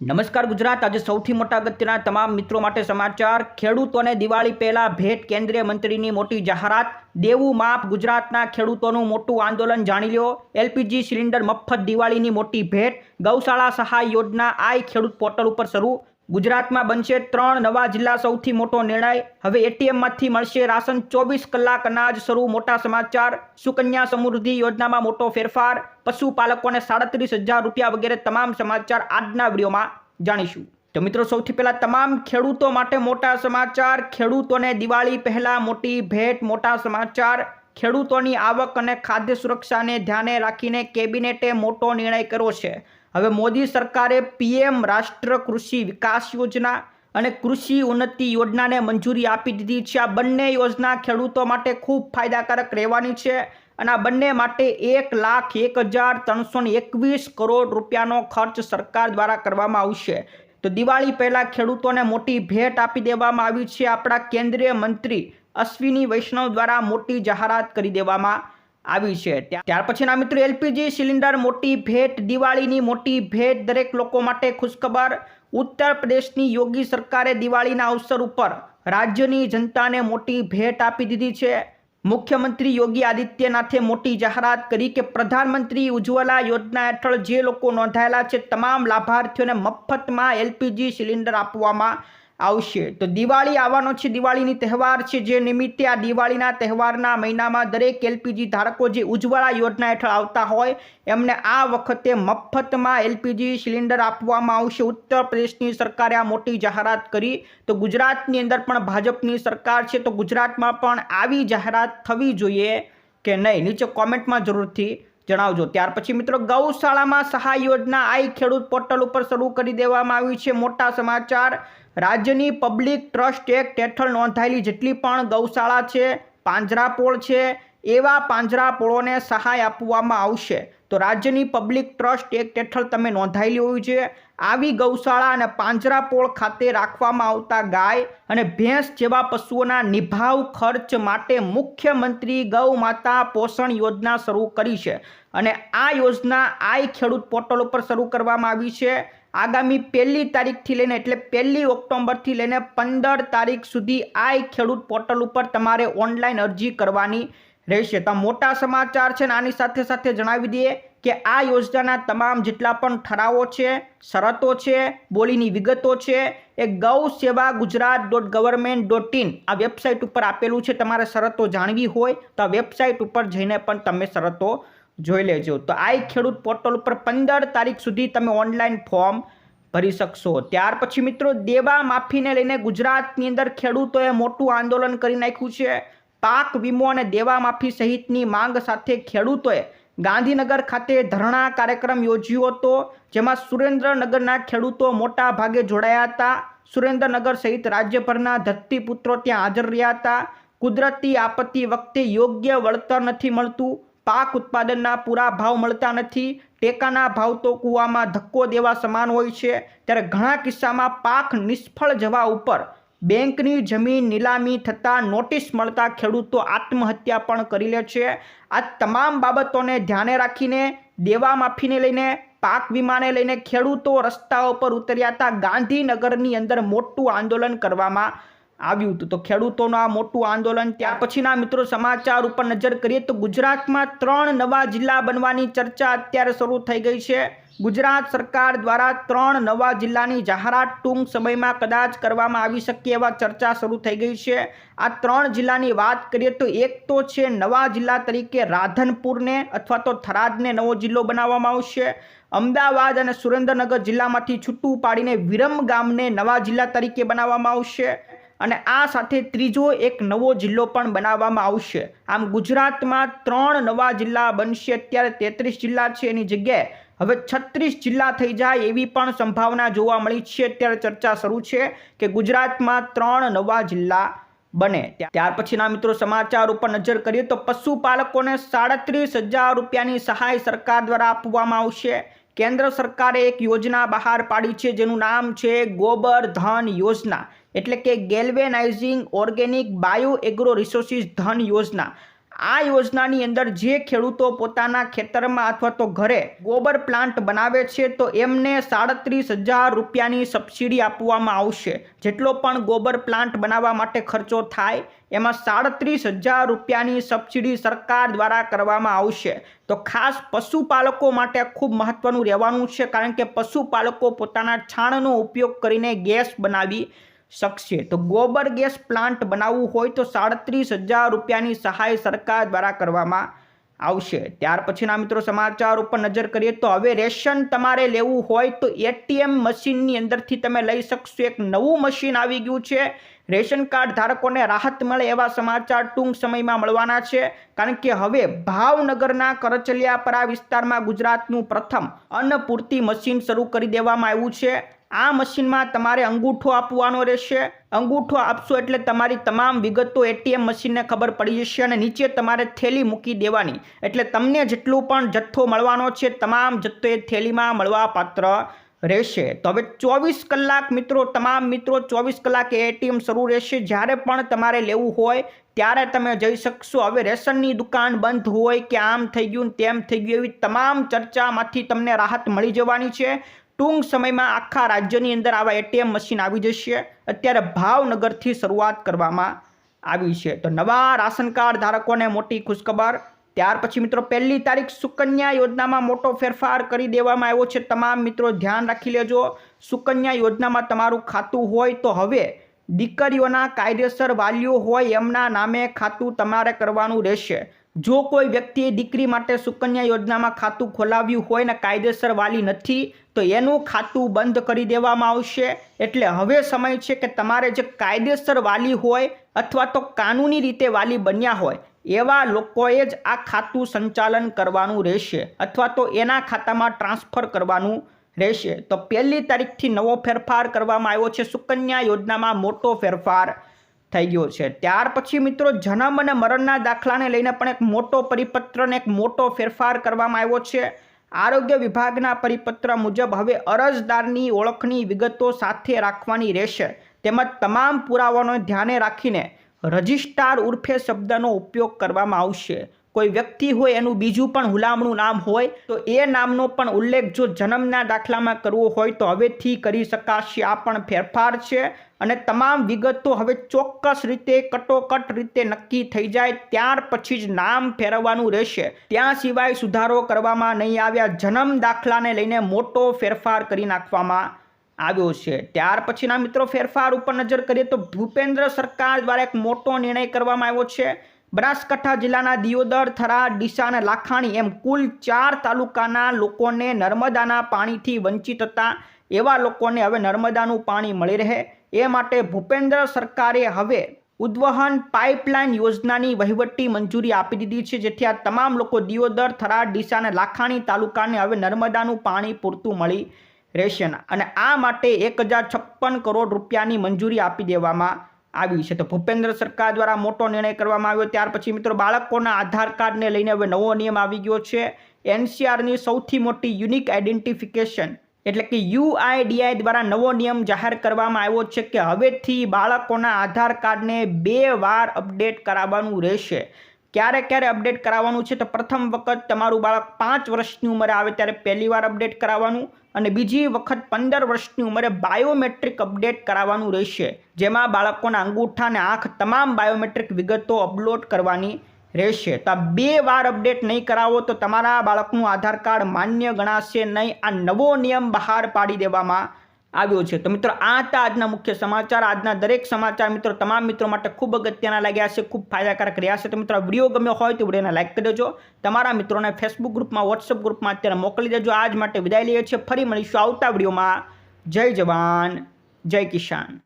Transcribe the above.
નમસ્કાર ગુજરાત. આજે સૌથી મોટા અગત્યના તમામ મિત્રો માટે સમાચાર. ખેડૂતોને દિવાળી પહેલા ભેટ કેન્દ્રીય મંત્રીની મોટી જાહેરાત. દેવું માપ ગુજરાતના ખેડૂતોનું મોટું આંદોલન જાણી લ્યો. એલપીજી સિલિન્ડર મફત દિવાળીની મોટી ભેટ. ગૌશાળા સહાય યોજના આઈ ખેડૂત પોર્ટલ ઉપર શરૂ. ગુજરાતમાં બનશે ત્રણ નવા જિલ્લા સૌથી મોટો નિર્ણય. હવે એટીએમમાંથી મળશે રાશન ચોવીસ કલાક અનાજ શરૂ, મોટા સમાચાર. સુકન્યા સમૃદ્ધિ યોજનામાં મોટો ફેરફાર. પશુપાલકોને સાડત્રીસ હજાર રૂપિયા વગેરે તમામ સમાચાર આજના વિડીયોમાં જાણીશું. તો મિત્રો, સૌથી પહેલા તમામ ખેડૂતો માટે મોટા સમાચાર. ખેડૂતોને દિવાળી પહેલા મોટી ભેટ, મોટા સમાચાર. ખેડૂતોની આવક અને ખાદ્ય સુરક્ષાને ધ્યાને રાખીને કેબિનેટે મોટો નિર્ણય કર્યો છે. હવે મોદી સરકારે પીએમ રાષ્ટ્ર કૃષિ વિકાસ યોજના અને કૃષિ ઉન્નતિ યોજનાને મંજૂરી આપી દીધી છે. આ બંને યોજના ખેડૂતો માટે ખૂબ ફાયદાકારક રહેવાની છે અને આ બંને માટે એક લાખ એક હજાર ત્રણસો એકવીસ કરોડ રૂપિયાનો ખર્ચ સરકાર દ્વારા કરવામાં આવશે. તો દિવાળી પહેલાં ખેડૂતોને મોટી ભેટ આપી દેવામાં આવી છે. આપણા કેન્દ્રીય મંત્રી અશ્વિની વૈષ્ણવ દ્વારા મોટી જાહેરાત કરી દેવામાં આવી છે. ત્યાર પછીના મિત્રો, એલપીજી સિલિન્ડર મોટી ભેટ, દિવાળીની મોટી ભેટ દરેક લોકો માટે ખુશખબર. ઉત્તર પ્રદેશની યોગી સરકારે દિવાળીના અવસર ઉપર રાજ્યની જનતાને મોટી ભેટ આપી દીધી છે. મુખ્યમંત્રી યોગી આદિત્યનાથે મોટી જાહેરાત કરી કે પ્રધાનમંત્રી ઉજ્જવલા યોજના હેઠળ જે લોકો નોંધાયેલા છે, તમામ લાભાર્થીઓને મફતમાં એલપીજી સિલિન્ડર આપવામાં આવશે. તો દિવાળી આવવાનો છે, દિવાળીની તહેવાર છે, જે નિમિત્તે આ દિવાળીના તહેવારના મહિનામાં દરેક એલપીજી ધારકો જે ઉજ્જવળા યોજના હેઠળ આવતા હોય, એમને આ વખતે મફતમાં એલપીજી સિલિન્ડર આપવામાં આવશે. ઉત્તર પ્રદેશની સરકારે આ મોટી જાહેરાત કરી. તો ગુજરાતની અંદર પણ ભાજપની સરકાર છે, તો ગુજરાતમાં પણ આવી જાહેરાત થવી જોઈએ કે નહીં? નીચે કોમેન્ટમાં જરૂરથી જણાવજો. ત્યાર પછી મિત્રો ગૌશાળામાં સહાય યોજના આઈ ખેડૂત પોર્ટલ ઉપર શરૂ કરી દેવામાં આવી છે. મોટા સમાચાર, રાજ્યની પબ્લિક ટ્રસ્ટ એક્ટ હેઠળ નોંધાયેલી જેટલી પણ ગૌશાળા છે, પાંજરાપોળ છે, એવા પાંજરાપોળોને સહાય આપવામાં આવશે. તો રાજ્યની પબ્લિક ટ્રસ્ટ એક્ટ હેઠળ તમે નોંધાયેલી હોવી જોઈએ. આવી ગૌશાળા અને પાંજરાપોળ ખાતે રાખવામાં આવતા ગાય અને ભેંસ જેવા પશુઓના નિભાવ ખર્ચ માટે મુખ્યમંત્રી ગૌ માતા પોષણ યોજના શરૂ કરી છે. અને આ યોજના આઈ ખેડૂત પોર્ટલ ઉપર શરૂ કરવામાં આવી છે. આગામી પહેલી તારીખથી લઈને એટલે પહેલી ઓક્ટોબરથી લઈને પંદર તારીખ સુધી આઈ ખેડૂત પોર્ટલ ઉપર તમારે ઓનલાઈન અરજી કરવાની રહેશે. તો મોટા સમાચાર છે ને આની સાથે સાથે જણાવી દઈએ કે આ યોજનાના તમામ જેટલા પણ ઠરાવો છે, શરતો છે, બોલીની વિગતો છે, એ Gau Seva Gujarat dot government dot in આ વેબસાઇટ ઉપર આપેલું છે. તમારે શરતો જાણવી હોય તો આ વેબસાઇટ ઉપર જઈને પણ તમે શરતો જોઈ લેજો. તો આ ખેડૂત પોર્ટલ ઉપર પંદર તારીખ સુધી તમે ઓનલાઈન ફોર્મ ભરી શકશો. ત્યાર પછી મિત્રો દેવા માફીને લઈને ગુજરાતની અંદર ખેડૂતોએ મોટું આંદોલન કરી નાખ્યું છે. પાક વીમો અને દેવા માફી સહિતની માંગ સાથે ખેડૂતોએ ગાંધીનગર ખાતે ધરણા કાર્યક્રમ યોજ્યો હતો, જેમાં સુરેન્દ્રનગરના ખેડૂતો મોટા ભાગે જોડાયા હતા. સુરેન્દ્રનગર સહિત રાજ્યભરના ધરતીપુત્રો ત્યાં હાજર રહ્યા હતા. કુદરતી આપત્તિ વખતે યોગ્ય વળતર નથી મળતું, પાક ઉત્પાદનના પૂરા ભાવ મળતા નથી, ટેકાના ભાવ તો કૂવામાં ધક્કો દેવા સમાન હોય છે. ત્યારે ઘણા કિસ્સામાં પાક નિષ્ફળ જવા ઉપર બેંકની જમીન નીલામી થતાં નોટિસ મળતા ખેડૂતો આત્મહત્યા પણ કરી લે છે. આ તમામ બાબતોને ધ્યાને રાખીને, દેવા માફીને લઈને, પાક વીમાને લઈને ખેડૂતો રસ્તાઓ પર ઉતર્યા હતા. ગાંધીનગરની અંદર મોટું આંદોલન કરવામાં આવ્યું હતું. તો ખેડૂતોનું આ મોટું આંદોલન ત્યાર પછીના મિત્રો સમાચાર ઉપર નજર કરીએ તો ગુજરાતમાં ત્રણ નવા જિલ્લા બનવાની ચર્ચા અત્યારે શરૂ થઈ ગઈ છે. ગુજરાત સરકાર દ્વારા ત્રણ નવા જિલ્લાની જાહેરાત ટૂંક સમયમાં કદાચ કરવામાં આવી શકે એવા ચર્ચા શરૂ થઈ ગઈ છે. આ ત્રણ જિલ્લાની વાત કરીએ તો એક તો છે નવા જિલ્લા તરીકે રાધનપુરને અથવા તો થરાદને નવો જિલ્લો બનાવવામાં આવશે. અમદાવાદ અને સુરેન્દ્રનગર જિલ્લામાંથી છૂટું પાડીને વિરમ ગામને નવા જિલ્લા તરીકે બનાવવામાં આવશે અને આ સાથે ત્રીજો એક નવો જિલ્લો પણ બનાવવામાં આવશે. આમ ગુજરાતમાં ત્રણ નવા જિલ્લા બનશે. અત્યારે તેત્રીસ જિલ્લા છે એની જગ્યાએ હવે છત્રીસ જિલ્લા થઈ જાય એવી પણ સંભાવના જોવા મળી છે. અત્યારે ચર્ચા શરૂ છે કે ગુજરાતમાં ત્રણ નવા જિલ્લા બને. ત્યાર પછીના મિત્રો સમાચાર ઉપર નજર કરીએ તો પશુપાલકોને સાડત્રીસ હજાર રૂપિયાની સહાય સરકાર દ્વારા આપવામાં આવશે. કેન્દ્ર સરકારે એક યોજના બહાર પાડી છે જેનું નામ છે ગોબર ધન યોજના. એટલે કે galvanizing organic bio agro resources Dhan Yojana. આ યોજનાની અંદર જે ખેડૂતો પોતાના ખેતરમાં અથવા તો ઘરે ગોબર પ્લાન્ટ બનાવે છે, તો એમને સાડત્રીસ હજાર રૂપિયાની સબસિડી આપવામાં આવશે. જેટલો પણ ગોબર પ્લાન્ટ બનાવવા માટે ખર્ચો થાય, એમાં સાડત્રીસ હજાર રૂપિયાની સબસિડી સરકાર દ્વારા કરવામાં આવશે. તો ખાસ પશુપાલકો માટે ખૂબ મહત્વનું રહેવાનું છે, કારણ કે પશુપાલકો પોતાના છાણનો ઉપયોગ કરીને ગેસ બનાવી શકશે. તો ગોબર ગેસ પ્લાન્ટ બનાવવું હોય તો સાડત્રીસ હજાર રૂપિયાની સહાય સરકાર દ્વારા કરવામાં આવશે. ત્યાર પછીના મિત્રો સમાચાર ઉપર નજર કરીએ તો હવે રેશન તમારે લેવું હોય તો એટીએમ મશીનની અંદરથી તમે લઈ શકશો. એક નવું મશીન આવી ગયું છે. રેશન કાર્ડ ધારકોને રાહત મળે એવા સમાચાર ટૂંક સમયમાં મળવાના છે. કારણ કે હવે ભાવનગરના કરચલિયાપરા વિસ્તારમાં ગુજરાતનું પ્રથમ અન્નપૂર્તિ મશીન શરૂ કરી દેવામાં આવ્યું છે. આ મશીનમાં તમારે અંગૂઠો આપવાનો રહેશે. અંગૂઠો આપશો એટલે તમારી તમામ વિગતો એટીએમ મશીનને ખબર પડી જશે અને નીચે તમારે થેલી મૂકી દેવાની. એટલે તમને જેટલું પણ જથ્થો મળવાનો છે, તમામ જથ્થો એ થેલીમાં મળવા પાત્ર રહેશે. તો હવે ચોવીસ કલાક મિત્રો, તમામ મિત્રો, ચોવીસ કલાક એટીએમ શરૂ રહેશે. જ્યારે પણ તમારે લેવું હોય ત્યારે તમે જઈ શકશો. હવે રેશનની દુકાન બંધ હોય કે આમ થઈ ગયું તેમ થઈ ગયું એવી તમામ ચર્ચામાંથી તમને રાહત મળી જવાની છે. ટૂંક સમયમાં આખા રાજ્યની અંદર આવા એટીએમ મશીન આવી જશે. અત્યારે ભાવનગરથી શરૂઆત કરવામાં આવી છે. તો નવા રાશન કાર્ડ ધારકોને મોટી ખુશખબર. ત્યાર પછી મિત્રો પહેલી તારીખ સુકન્યા યોજનામાં મોટો ફેરફાર કરી દેવામાં આવ્યો છે. તમામ મિત્રો ધ્યાન રાખી લેજો. સુકન્યા યોજનામાં તમારું ખાતું હોય તો હવે દીકરીઓના કાયદેસર વાલીઓ હોય એમના નામે ખાતું તમારે કરવાનું રહેશે. જો કોઈ વ્યક્તિએ દીકરી માટે સુકન્યા યોજનામાં ખાતું ખોલાવ્યું હોય ને કાયદેસર વાલી નથી, તો એનું ખાતું બંધ કરી દેવામાં આવશે. એટલે હવે સમય છે કે તમારે જે કાયદેસર વાલી હોય અથવા તો કાનૂની રીતે વાલી બન્યા હોય, એવા લોકોએ જ આ ખાતું સંચાલન કરવાનું રહેશે અથવા તો એના ખાતામાં ટ્રાન્સફર કરવાનું રહેશે. તો પહેલી તારીખથી નવો ફેરફાર કરવામાં આવ્યો છે. સુકન્યા યોજનામાં મોટો ફેરફાર થઈ ગયો છે. ત્યાર પછી મિત્રો જન્મ અને મરણના દાખલાને લઈને પણ એક મોટો પરિપત્રને એક મોટો ફેરફાર કરવામાં આવ્યો છે. આરોગ્ય વિભાગના પરિપત્ર મુજબ હવે અરજદારની ઓળખની વિગતો સાથે રાખવાની રહેશે. તેમજ તમામ પુરાવાનો ધ્યાને રાખીને રજિસ્ટ્રાર ઉર્ફે શબ્દનો ઉપયોગ કરવામાં આવશે. કોઈ વ્યક્તિ હોય એનું બીજું પણ હુલામણું નામ હોય, તો એ નામનો પણ ઉલ્લેખ જો જન્મના દાખલામાં કરવો હોય તો હવેથી કરી શકાશે. આ પણ ફેરફાર છે અને તમામ વિગતો હવે ચોક્કસ રીતે, કટોકટ રીતે નક્કી થઈ જાય, ત્યાર પછી જ નામ ફેરવવાનું રહેશે. ત્યાં સિવાય સુધારો કરવામાં નહીં આવ્યા, જન્મ દાખલાને લઈને મોટો ફેરફાર કરી નાખવામાં આવ્યો છે. ત્યાર પછીના મિત્રો, ફેરફાર ઉપર નજર કરીએ તો ભૂપેન્દ્ર સરકાર દ્વારા એક મોટો નિર્ણય કરવામાં આવ્યો છે. બનાસકાંઠા જિલ્લાના દિયોદર, થરાદ ડીસા અને લાખાણી એમ કુલ ચાર તાલુકાના લોકોને નર્મદાના પાણીથી વંચિત હતા. એવા લોકોને હવે નર્મદાનું પાણી મળી રહે. એ માટે ભૂપેન્દ્ર સરકારે હવે ઉદ્વહન પાઇપલાઇન યોજનાની વહીવટી મંજૂરી આપી દીધી છે, જેથી આ તમામ લોકો દિયોદર, થરાદ ડીસા અને લાખાણી તાલુકાને હવે નર્મદાનું પાણી પૂરતું મળી રહેશે. અને આ માટે એક હજાર છપ્પન કરોડ રૂપિયાની મંજૂરી આપી દેવામાં આવી છે. તો ભૂપેન્દ્ર સરકાર દ્વારા મોટો નિર્ણય કરવામાં આવ્યો. ત્યાર પછી મિત્રો બાળકોના આધાર કાર્ડને લઈને હવે નવો નિયમ આવી ગયો છે. એનસીઆરની સૌથી મોટી યુનિક આઈડેન્ટિફિકેશન એટલે કે યુઆઈડીઆઈ દ્વારા નવો નિયમ જાહેર કરવામાં આવ્યો છે કે હવેથી બાળકોના આધાર કાર્ડને બે વાર અપડેટ કરાવવાનું રહેશે. ક્યારે ક્યારે અપડેટ કરાવવાનું છે તો પ્રથમ વખત તમારું બાળક પાંચ વર્ષની ઉંમરે આવે ત્યારે પહેલી વાર અપડેટ કરાવવાનું અને બીજી વખત પંદર વર્ષની ઉંમરે બાયોમેટ્રિક અપડેટ કરાવવાનું રહેશે. જેમાં બાળકોના અંગૂઠા અને આંખ તમામ બાયોમેટ્રિક વિગતો અપલોડ કરવાની રહેશે. તો આ બે વાર અપડેટ નહીં કરાવો તો તમારા બાળકનું આધાર કાર્ડ માન્ય ગણાશે નહીં. આ નવો નિયમ બહાર પાડી દેવામાં આવ્યો છે. તો મિત્રો, આ હતા આજના મુખ્ય સમાચાર. આજના દરેક સમાચાર મિત્રો, તમામ મિત્રો માટે ખૂબ અગત્યના લાગ્યા છે, ખૂબ ફાયદાકારક રહ્યા છે. તો મિત્રો વીડિયો ગમ્યો હોય તો વિડીયોને લાઇક કરી દેજો. તમારા મિત્રોને ફેસબુક ગ્રુપમાં વોટ્સઅપ ગ્રુપમાં અત્યારે મોકલી દેજો. આજ માટે વિદાય લઈએ છીએ. ફરી મળીશું આવતા વિડીયોમાં. જય જવાન, જય કિસાન.